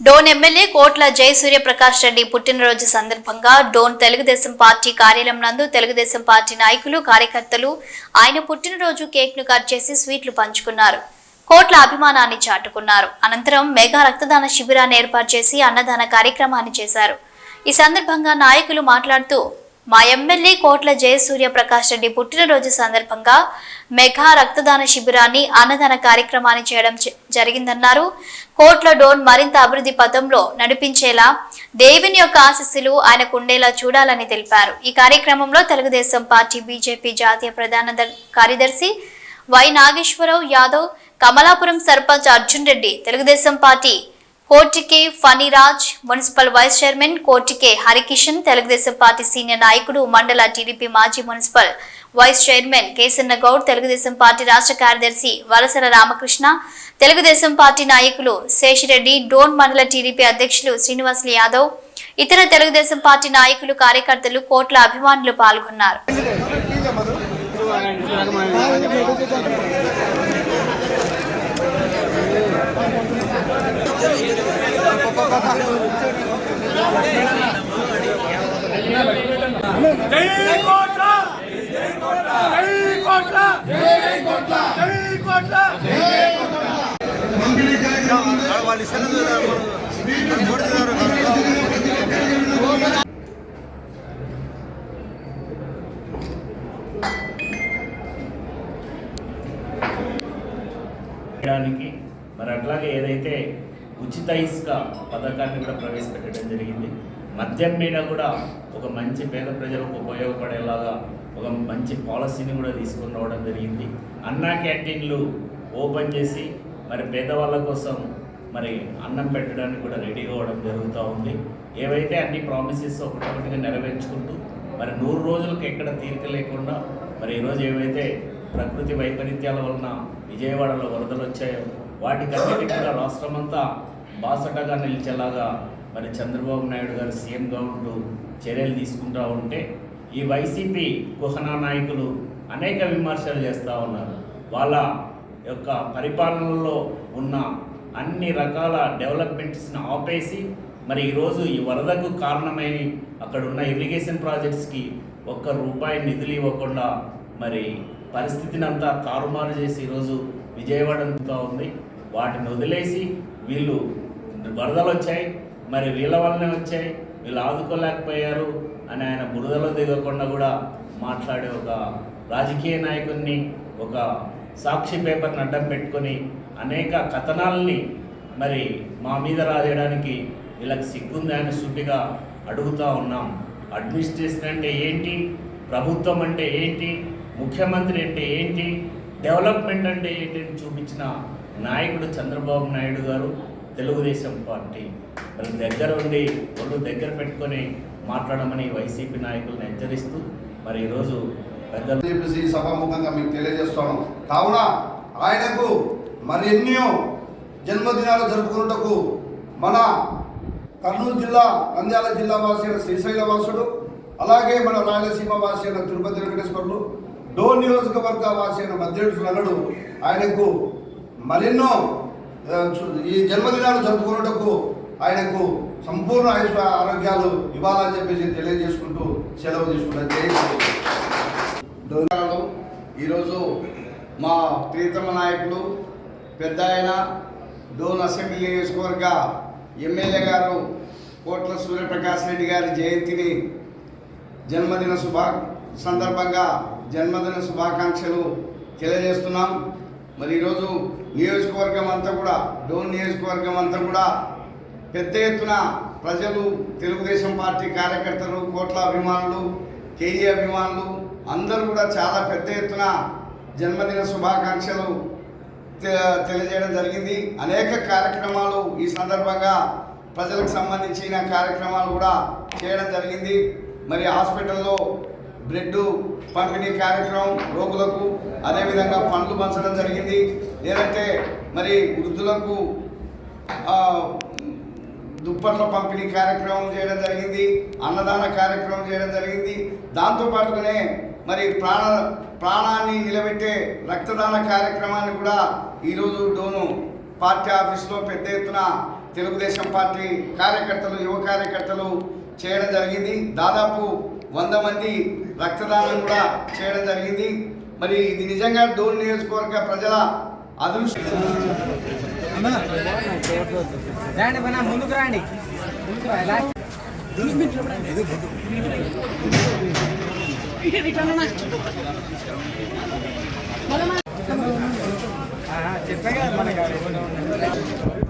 Dhone MLA కోట్ల జై సూర్యప్రకాష్ రెడ్డి పుట్టినరోజు సందర్భంగా డోన్ తెలుగుదేశం పార్టీ కార్యాలయం నందు తెలుగుదేశం పార్టీ నాయకులు కార్యకర్తలు ఆయన పుట్టినరోజు కేక్ను కట్ చేసి స్వీట్లు పంచుకున్నారు. కోట్ల అభిమానాన్ని చాటుకున్నారు. అనంతరం మెగా రక్తదాన శిబిరాన్ని ఏర్పాటు చేసి అన్నదాన కార్యక్రమాన్ని చేశారు. ఈ సందర్భంగా నాయకులు మాట్లాడుతూ మా ఎమ్మెల్యే కోట్ల జయసూర్య ప్రకాష్ రెడ్డి పుట్టినరోజు సందర్భంగా మెగా రక్తదాన శిబిరాన్ని అన్నదాన కార్యక్రమాన్ని చేయడం జ- జరిగిందన్నారు. కోట్ల డోన్ మరింత అభివృద్ధి పథంలో నడిపించేలా దేవుని యొక్క ఆశస్సులు ఆయనకు ఉండేలా చూడాలని తెలిపారు. ఈ కార్యక్రమంలో తెలుగుదేశం పార్టీ బీజేపీ జాతీయ ప్రధాన ద- కార్యదర్శి Y Nageswararao Yadav Kamalapuram sarpanch Arjun Reddy Telugu Desam party Kotike Phaniraj municipal vice chairman Kotike Harikishan Telugu Desam party senior నాయకుడు మండల టీడీపీ మాజీ municipal vice chairman Kesanna Goud Telugu Desam party రాష్ట్ర కార్యదర్శి వలసల రామకృష్ణ తెలుగుదేశం పార్టీ నాయకులు శేషిరెడ్డి డోన్ మండల TDP అధ్యక్షులు శ్రీనివాసులు యాదవ్ ఇతర తెలుగుదేశం పార్టీ నాయకులు కార్యకర్తలు కోట్ల అభిమానులు పాల్గొన్నారు. జై కోట్ల జై కోట్ల జై కోట్ల జై కోట్ల జై కోట్ల వాళ్ళు ఇస్తారు చేయడానికి మరి అట్లాగే ఏదైతే ఉచిత ఇసుక పథకాన్ని కూడా ప్రవేశపెట్టడం జరిగింది మద్యం మీద కూడా ఒక మంచి పేద ప్రజలకు ఉపయోగపడేలాగా ఒక మంచి పాలసీని కూడా తీసుకుని రావడం జరిగింది. అన్నా క్యాంటీన్లు ఓపెన్ చేసి మరి పేదవాళ్ళ కోసం మరి అన్నం పెట్టడానికి కూడా రెడీ అవ్వడం జరుగుతూ ఉంది. ఏవైతే అన్ని ప్రామిసెస్ ఒకటొకటిగా నెరవేర్చుకుంటూ మరి నూరు రోజులకు ఎక్కడ తీరిక లేకుండా మరి ఈరోజు ఏవైతే ప్రకృతి వైపరీత్యాల వలన విజయవాడలో వరదలు వచ్చాయో వాటికన్నిటి కూడా రాష్ట్రమంతా బాసటగా నిలిచేలాగా మరి చంద్రబాబు నాయుడు గారు సీఎంగా ఉంటూ చర్యలు తీసుకుంటూ ఉంటే ఈ వైసీపీ కుహనా నాయకులు అనేక విమర్శలు చేస్తూ ఉన్నారు. వాళ్ళ యొక్క పరిపాలనలో ఉన్న అన్ని రకాల డెవలప్మెంట్స్ని ఆపేసి మరి ఈరోజు ఈ వరదకు కారణమైన అక్కడ ఉన్న ఇరిగేషన్ ప్రాజెక్ట్స్కి ఒక్క రూపాయి నిధులు ఇవ్వకుండా మరి పరిస్థితిని అంతా తారుమారు చేసి ఈరోజు విజయవాడ అందుతూ ఉంది. వాటిని వదిలేసి వీళ్ళు వరదలు వచ్చాయి. మరి వీళ్ళ వల్లనే వచ్చాయి. వీళ్ళు ఆదుకోలేకపోయారు అని ఆయన బురదలో దిగకుండా కూడా మాట్లాడే ఒక రాజకీయ నాయకుడిని ఒక సాక్షి పేపర్ని అడ్డం పెట్టుకొని అనేక కథనాలని మరి మా మీద రాయడానికి వీళ్ళకి సిగ్గుంది అని సూటిగా అడుగుతూ ఉన్నాం. అడ్మినిస్ట్రేషన్ అంటే ఏంటి? ప్రభుత్వం అంటే ఏంటి? ముఖ్యమంత్రి అంటే ఏంటి? డెవలప్మెంట్ అంటే ఏంటి అని చూపించిన నాయకుడు చంద్రబాబు నాయుడు గారు తెలుగుదేశం పార్టీ. వాళ్ళ దగ్గర ఉండి ఒళ్ళు దగ్గర పెట్టుకొని మాట్లాడమని వైసీపీ నాయకులను హెచ్చరిస్తూ మరి ఈరోజు పెద్దలు చెప్పేసి సభాముఖంగా మీకు తెలియజేస్తాను. కావున ఆయనకు మరెన్నో జన్మదినాలు జరుపుకున్నటకు మన కర్నూలు జిల్లా నంద్యాల జిల్లా వాసి అయిన శ్రీశైల వాసుడు అలాగే మన రాయలసీమ వాసి అయిన తిరుపతి వెంకటేశ్వరులు డోన్ నియోజకవర్గ వాసి అయిన మధ్యుడు నగడు ఆయనకు మరెన్నో ఈ జన్మదినాలు జరుపుకున్నటకు ఆయనకు సంపూర్ణ ఆయుష్ ఆరోగ్యాలు ఇవ్వాలని చెప్పేసి తెలియజేసుకుంటూ సెలవు తీసుకుంటాను. జై ఈరోజు మా ప్రీతమ నాయకుడు పెద్ద ఆయన డోన్ అసెంబ్లీ నియోజకవర్గ ఎమ్మెల్యే గారు కోట్ల సూర్యప్రకాష్ రెడ్డి గారి జయంతిని జన్మదిన శుభా సందర్భంగా జన్మదిన శుభాకాంక్షలు తెలియజేస్తున్నాం. మరి ఈరోజు నియోజకవర్గం అంతా కూడా డోన్ నియోజకవర్గం అంతా కూడా పెద్ద ఎత్తున ప్రజలు తెలుగుదేశం పార్టీ కార్యకర్తలు కోట్ల అభిమానులు కేఈ అభిమానులు అందరూ కూడా చాలా పెద్ద ఎత్తున జన్మదిన శుభాకాంక్షలు తె- తెలియజేయడం జరిగింది. అనేక కార్యక్రమాలు ఈ సందర్భంగా ప్రజలకు సంబంధించిన కార్యక్రమాలు కూడా చేయడం జరిగింది. మరి హాస్పిటల్లో బ్లడ్ పంపిణీ కార్యక్రమం రోగులకు అదేవిధంగా పండ్లు పంచడం జరిగింది. లేదంటే మరి వృద్ధులకు దుప్పట్ల పంపిణీ కార్యక్రమం చేయడం జరిగింది. అన్నదాన కార్యక్రమం చేయడం జరిగింది. దాంతో పాటుగానే మరి ప్రాణ ప్రాణాన్ని నిలబెట్టే రక్తదాన కార్యక్రమాన్ని కూడా ఈరోజు డోను పార్టీ ఆఫీస్లో పెద్ద ఎత్తున తెలుగుదేశం పార్టీ కార్యకర్తలు యువ కార్యకర్తలు చేయడం జరిగింది. దాదాపు వంద మంది రక్తదానం కూడా చేయడం జరిగింది. మరి ఇది నిజంగా డోల్ నియోజకవర్గ ప్రజల అదృష్టం. ముందుకు రండి. ముందుకు